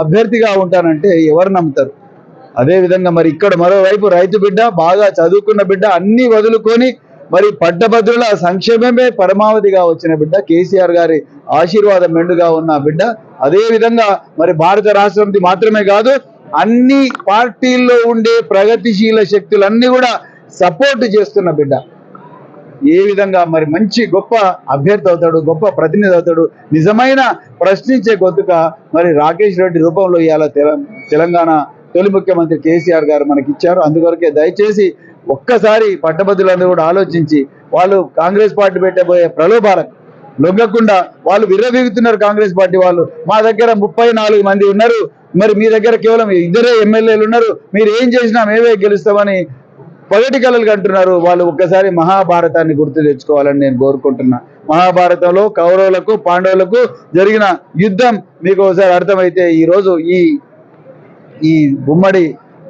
అభ్యర్థిగా ఉంటానంటే ఎవరు నమ్ముతారు? అదే విధంగా మరి ఇక్కడ మరోవైపు రైతు బిడ్డ బాగా చదువుకున్న బిడ్డ అన్ని వదులుకొని మరి పట్టభద్రుల సంక్షేమమే పరమావధిగా వచ్చిన బిడ్డ కేసీఆర్ గారి ఆశీర్వాదం మెండుగా ఉన్న బిడ్డ. అదే విధంగా మరి భారత రాష్ట్రంది మాత్రమే కాదు అన్ని పార్టీల్లో ఉండే ప్రగతిశీల శక్తులన్నీ కూడా సపోర్ట్ చేస్తున్న బిడ్డ. ఏ విధంగా మరి మంచి గొప్ప అభ్యర్థి అవుతాడు గొప్ప ప్రతినిధి అవుతాడు నిజమైన ప్రశ్నించే గొంతుక మరి రాకేష్ రెడ్డి రూపంలో ఇవాళ తెలంగాణ తొలి ముఖ్యమంత్రి కేసీఆర్ గారు మనకి ఇచ్చారు అందుకొరకే దయచేసి ఒక్కసారి పట్టభద్రులందరూ కూడా ఆలోచించి వాళ్ళు కాంగ్రెస్ పార్టీ పెట్టబోయే ప్రలోభాలకు లొంగకుండా వాళ్ళు విర్రవీగుతున్నారు కాంగ్రెస్ పార్టీ వాళ్ళు. మా దగ్గర ముప్పై నాలుగు మంది ఉన్నారు. మరి మీ దగ్గర కేవలం ఇద్దరే ఎమ్మెల్యేలు ఉన్నారు. మీరు ఏం చేసినా మేమే గెలుస్తామని పగటి కళలు అంటున్నారు. వాళ్ళు ఒక్కసారి మహాభారతాన్ని గుర్తు తెచ్చుకోవాలని నేను కోరుకుంటున్నా. మహాభారతంలో కౌరవులకు పాండవులకు జరిగిన యుద్ధం మీకు ఒకసారి అర్థమైతే ఈ రోజు ఈ ఈ ఉమ్మడి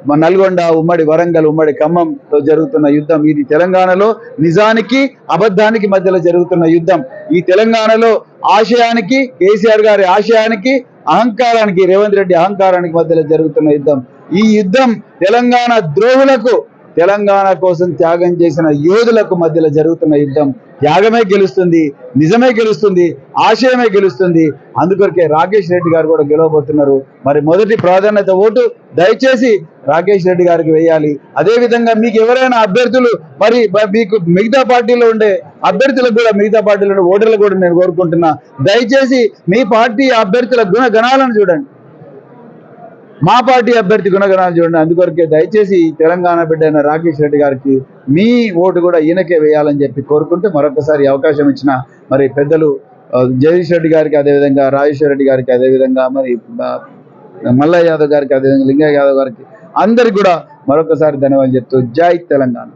మన నల్గొండ ఉమ్మడి వరంగల్ ఉమ్మడి ఖమ్మంలో జరుగుతున్న యుద్ధం. ఇది తెలంగాణలో నిజానికి అబద్ధానికి మధ్యలో జరుగుతున్న యుద్ధం. ఈ తెలంగాణలో ఆశయానికి కేసీఆర్ గారి ఆశయానికి అహంకారానికి రేవంత్ రెడ్డి అహంకారానికి మధ్యలో జరుగుతున్న యుద్ధం. ఈ యుద్ధం తెలంగాణ ద్రోహులకు తెలంగాణ కోసం త్యాగం చేసిన యోధులకు మధ్యలో జరుగుతున్న యుద్ధం త్యాగమే గెలుస్తుంది నిజమే గెలుస్తుంది ఆశయమే గెలుస్తుంది. అందుకొరకే రాకేష్ రెడ్డి గారు కూడా గెలవబోతున్నారు. మరి మొదటి ప్రాధాన్యత ఓటు దయచేసి రాకేష్ రెడ్డి గారికి వేయాలి. అదేవిధంగా మీకు ఎవరైనా అభ్యర్థులు మరి మీకు మిగతా పార్టీలో ఉండే అభ్యర్థులకు కూడా మిగతా పార్టీలో ఉండే ఓటర్లు కూడా నేను కోరుకుంటున్నా. దయచేసి మీ పార్టీ అభ్యర్థుల గుణ గణాలను చూడండి. మా పార్టీ అభ్యర్థి గుణగణాలు చూడండి. అందుకొరకే దయచేసి తెలంగాణ బిడ్డ అయిన రాకేష్ రెడ్డి గారికి మీ ఓటు కూడా ఈయనకే వేయాలని చెప్పి కోరుకుంటూ మరొకసారి అవకాశం ఇచ్చిన మరి పెద్దలు జగదీష్ రెడ్డి గారికి అదేవిధంగా రాజేశ్వర రెడ్డి గారికి అదేవిధంగా మరి మల్లయ్య యాదవ్ గారికి అదేవిధంగా లింగయ్య యాదవ్ గారికి అందరికి కూడా మరొకసారి ధన్యవాదాలు చెప్తూ జై తెలంగాణ.